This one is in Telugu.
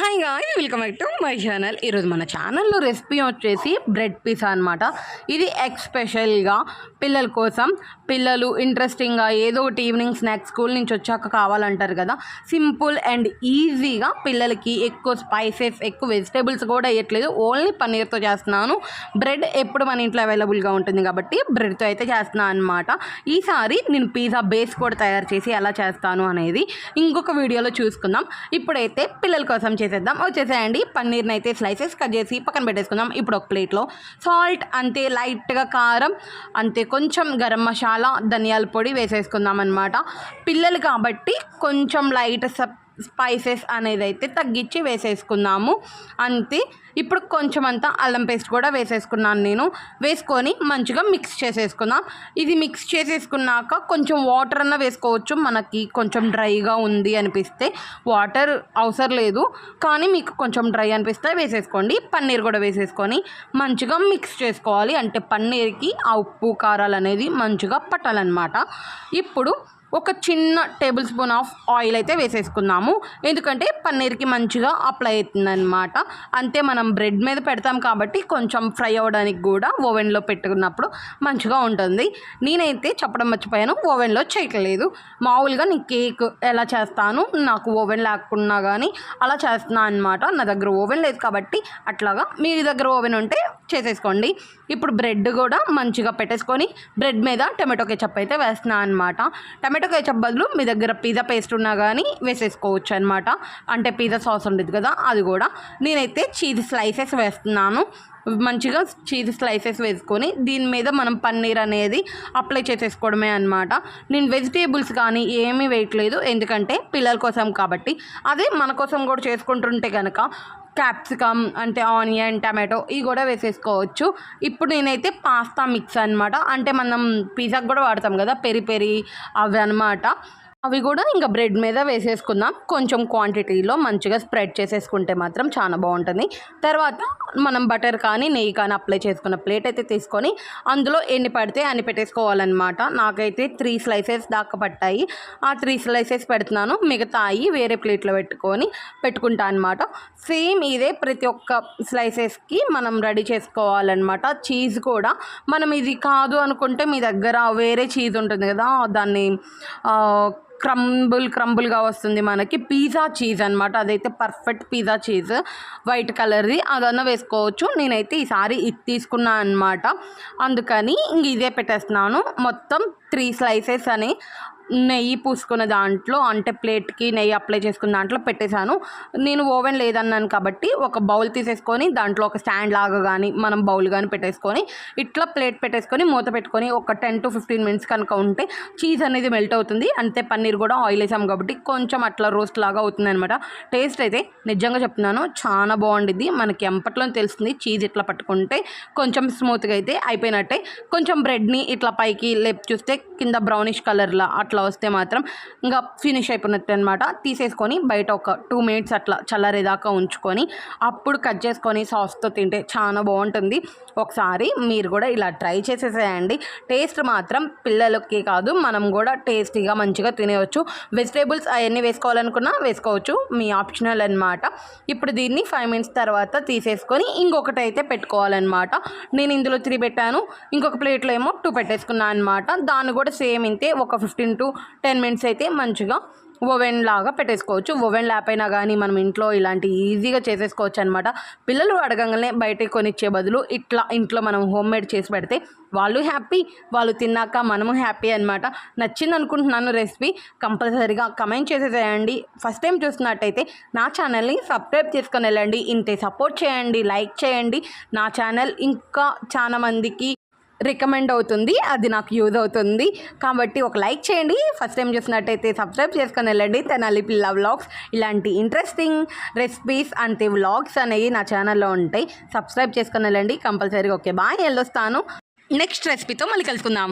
Hi guy welcome back to my channel ఈరోజు మన ఛానల్లో రెసిపీ వచ్చేసి బ్రెడ్ పిజ్జా అనమాట ఇది ఎక్స్పెషల్గా పిల్లల కోసం పిల్లలు ఇంట్రెస్టింగ్గా ఏదో ఒకటి ఈవినింగ్ స్నాక్స్ స్కూల్ నుంచి వచ్చాక కావాలంటారు కదా. సింపుల్ అండ్ ఈజీగా పిల్లలకి ఎక్కువ స్పైసెస్ ఎక్కువ వెజిటేబుల్స్ కూడా వేయట్లేదు ఓన్లీ పన్నీర్తో చేస్తున్నాను. బ్రెడ్ ఎప్పుడు మన ఇంట్లో అవైలబుల్గా ఉంటుంది కాబట్టి బ్రెడ్తో అయితే చేస్తున్నాను అనమాట ఈసారి నేను పిజ్జా బేస్ కూడా తయారు చేసి ఎలా చేస్తాను అనేది ఇంకొక వీడియోలో చూసుకుందాం. ఇప్పుడైతే పిల్లల కోసం చేసేద్దాం. వచ్చేసేయండి. పన్నీర్ని అయితే స్లైసెస్ కట్ చేసి పక్కన పెట్టేసుకుందాం. ఇప్పుడు ఒక ప్లేట్లో సాల్ట్ అంతే లైట్గా కారం అంతే కొంచెం గరం మసాలా ధనియాల పొడి వేసేసుకుందాం అనమాట పిల్లలు కాబట్టి కొంచెం లైట్ సప్ స్పైసెస్ అనేది అయితే తగ్గించి వేసేసుకుందాము అంతే. ఇప్పుడు కొంచెం అంతా అల్లం పేస్ట్ కూడా వేసేసుకున్నాను నేను. వేసుకొని మంచిగా మిక్స్ చేసేసుకుందాం. ఇది మిక్స్ చేసేసుకున్నాక కొంచెం వాటర్ అన్న వేసుకోవచ్చు. మనకి కొంచెం డ్రైగా ఉంది అనిపిస్తే వాటర్ అవసరం లేదు. కానీ మీకు కొంచెం డ్రై అనిపిస్తే వేసేసుకోండి. పన్నీర్ కూడా వేసేసుకొని మంచిగా మిక్స్ చేసుకోవాలి. అంటే పన్నీర్కి ఆ ఉప్పు కారాలు అనేది మంచిగా పట్టాలన్నమాట. ఇప్పుడు ఒక చిన్న టేబుల్ స్పూన్ ఆఫ్ ఆయిల్ అయితే వేసేసుకున్నాము. ఎందుకంటే పన్నీర్కి మంచిగా అప్లై అవుతుందన్నమాట. అంతే మనం బ్రెడ్ మీద పెడతాం కాబట్టి కొంచెం ఫ్రై అవ్వడానికి కూడా ఓవెన్లో పెట్టుకున్నప్పుడు మంచిగా ఉంటుంది. నేనైతే చెప్పడం మర్చిపోయాను ఓవెన్లో చేయట్లేదు. మామూలుగా నేను కేక్ ఎలా చేస్తాను నాకు ఓవెన్ లేకున్నా కానీ అలా చేస్తున్నాను అనమాట నా దగ్గర ఓవెన్ లేదు కాబట్టి అట్లాగా. మీ దగ్గర ఓవెన్ ఉంటే చేసేసుకోండి. ఇప్పుడు బ్రెడ్ కూడా మంచిగా పెట్టేసుకొని బ్రెడ్ మీద టమాటో కెచప్ అయితే వేస్తున్నాను అనమాట టమాటో కెచప్ బదులు మీ దగ్గర పిజ్జా పేస్ట్ ఉన్నా కానీ వేసేసుకోవచ్చు అనమాట అంటే పిజ్జా సాస్ ఉండదు కదా అది కూడా. నేనైతే చీజ్ స్లైసెస్ వేస్తున్నాను. మంచిగా చీజ్ స్లైసెస్ వేసుకొని దీని మీద మనం పన్నీర్ అనేది అప్లై చేసేసుకోవడమే అనమాట నేను వెజిటేబుల్స్ కానీ ఏమీ వేయట్లేదు. ఎందుకంటే పిల్లల కోసం కాబట్టి. అదే మన కోసం కూడా చేసుకుంటుంటే కనుక క్యాప్సికమ్ అంటే ఆనియన్ టమాటో ఇవి కూడా వేసేసుకోవచ్చు. ఇప్పుడు నేనైతే పాస్తా మిక్స్ అనమాట అంటే మనం పిజ్జాకి కూడా వాడతాం కదా పెరి పెరి అవి అనమాట అవి కూడా ఇంకా బ్రెడ్ మీద వేసేసుకుందాం. కొంచెం క్వాంటిటీలో మంచిగా స్ప్రెడ్ చేసేసుకుంటే మాత్రం చాలా బాగుంటుంది. తర్వాత మనం బటర్ కానీ నెయ్యి కానీ అప్లై చేసుకున్న ప్లేట్ అయితే తీసుకొని అందులో ఎన్ని పడితే అన్ని పెట్టేసుకోవాలన్నమాట. నాకైతే త్రీ స్లైసెస్ దాకా పట్టాయి. ఆ త్రీ స్లైసెస్ పెడుతున్నాను. మిగతాయి వేరే ప్లేట్లో పెట్టుకొని పెట్టుకుంటా అనమాట సేమ్ ఇదే ప్రతి ఒక్క స్లైసెస్కి మనం రెడీ చేసుకోవాలన్నమాట. చీజ్ కూడా మనం ఇది కాదు అనుకుంటే మీ దగ్గర వేరే చీజ్ ఉంటుంది కదా దాన్ని క్రంబుల్ క్రంబుల్గా వస్తుంది మనకి. పిజ్జా చీజ్ అనమాట అదైతే పర్ఫెక్ట్ పిజ్జా చీజ్. వైట్ కలర్ది. అదన్నా వేసుకోవచ్చు. నేనైతే ఈసారి ఇది తీసుకున్నా అనమాట అందుకని ఇంక ఇదే పెట్టేస్తున్నాను. మొత్తం త్రీ స్లైసెస్ అని. నెయ్యి పూసుకున్న దాంట్లో అంటే ప్లేట్కి నెయ్యి అప్లై చేసుకున్న దాంట్లో పెట్టేశాను. నేను ఓవెన్ లేదన్నాను కాబట్టి ఒక బౌల్ తీసేసుకొని దాంట్లో ఒక స్టాండ్ లాగా కానీ మనం బౌల్ కానీ పెట్టేసుకొని ఇట్లా ప్లేట్ పెట్టేసుకొని మూత పెట్టుకొని ఒక టెన్ టు ఫిఫ్టీన్ మినిట్స్ కనుక ఉంటే చీజ్ అనేది మెల్ట్ అవుతుంది. అంతే పన్నీర్ కూడా ఆయిల్ వేసాం కాబట్టి కొంచెం అట్లా రోస్ట్ లాగా అవుతుంది అనమాట టేస్ట్ అయితే నిజంగా చెప్తున్నాను చాలా బాగుండిద్ది. మనకి ఎంపట్లో తెలుస్తుంది చీజ్ ఇట్లా పట్టుకుంటే కొంచెం స్మూత్గా అయితే అయిపోయినట్టే. కొంచెం బ్రెడ్ని ఇట్లా పైకి లేపి చూస్తే కింద బ్రౌనిష్ కలర్లా అట్లా వస్తే మాత్రం ఇంకా ఫినిష్ అయిపోయినట్టు అనమాట తీసేసుకొని బయట ఒక టూ మినిట్స్ అట్లా చల్లరేదాకా ఉంచుకొని అప్పుడు కట్ చేసుకొని సాస్తో తింటే చాలా బాగుంటుంది. ఒకసారి మీరు కూడా ఇలా ట్రై చేసేసేయండి. టేస్ట్ మాత్రం పిల్లలకి కాదు మనం కూడా టేస్టీగా మంచిగా తినేయచ్చు. వెజిటేబుల్స్ అవన్నీ వేసుకోవాలనుకున్నా వేసుకోవచ్చు మీ ఆప్షనల్ అనమాట ఇప్పుడు దీన్ని ఫైవ్ మినిట్స్ తర్వాత తీసేసుకొని ఇంకొకటి అయితే పెట్టుకోవాలన్నమాట. నేను ఇందులో త్రీ పెట్టాను ఇంకొక ప్లేట్లో ఏమో టూ పెట్టేసుకున్నాను అనమాట దాన్ని కూడా సేమ్ ఇంతే ఒక ఫిఫ్టీన్ టు టెన్ మినిట్స్ అయితే మంచిగా ఓవెన్ లాగా పెట్టేసుకోవచ్చు. ఓవెన్ లేకపోయినా కానీ మనం ఇంట్లో ఇలాంటి ఈజీగా చేసేసుకోవచ్చు అనమాట పిల్లలు అడగంగానే బయటకు కొనిచ్చే బదులు ఇట్లా ఇంట్లో మనం హోమ్ మేడ్ చేసి పెడితే వాళ్ళు హ్యాపీ వాళ్ళు తిన్నాక మనము హ్యాపీ అనమాట నచ్చింది అనుకుంటున్నాను రెసిపీ కంపల్సరీగా కమెంట్ చేసేసేయండి. ఫస్ట్ టైం చూస్తున్నట్టయితే నా ఛానల్ని సబ్స్క్రైబ్ చేసుకొని వెళ్ళండి. ఇంతే సపోర్ట్ చేయండి లైక్ చేయండి. నా ఛానల్ ఇంకా చాలా మందికి రికమెండ్ అవుతుంది అది నాకు యూజ్ అవుతుంది. కాబట్టి ఒక లైక్ చేయండి. ఫస్ట్ టైం చూసినట్టయితే సబ్స్క్రైబ్ చేసుకొని వెళ్ళండి. తెనాలి పిల్ల వ్లాగ్స్ ఇలాంటి ఇంట్రెస్టింగ్ రెసిపీస్ అంతే వ్లాగ్స్ అనేవి నా ఛానల్లో ఉంటాయి. సబ్స్క్రైబ్ చేసుకొని వెళ్ళండి. కంపల్సరీగా ఓకే బాయ్ వెళ్ళొస్తాను. నెక్స్ట్ రెసిపీతో మళ్ళీ కలుసుకుందాం.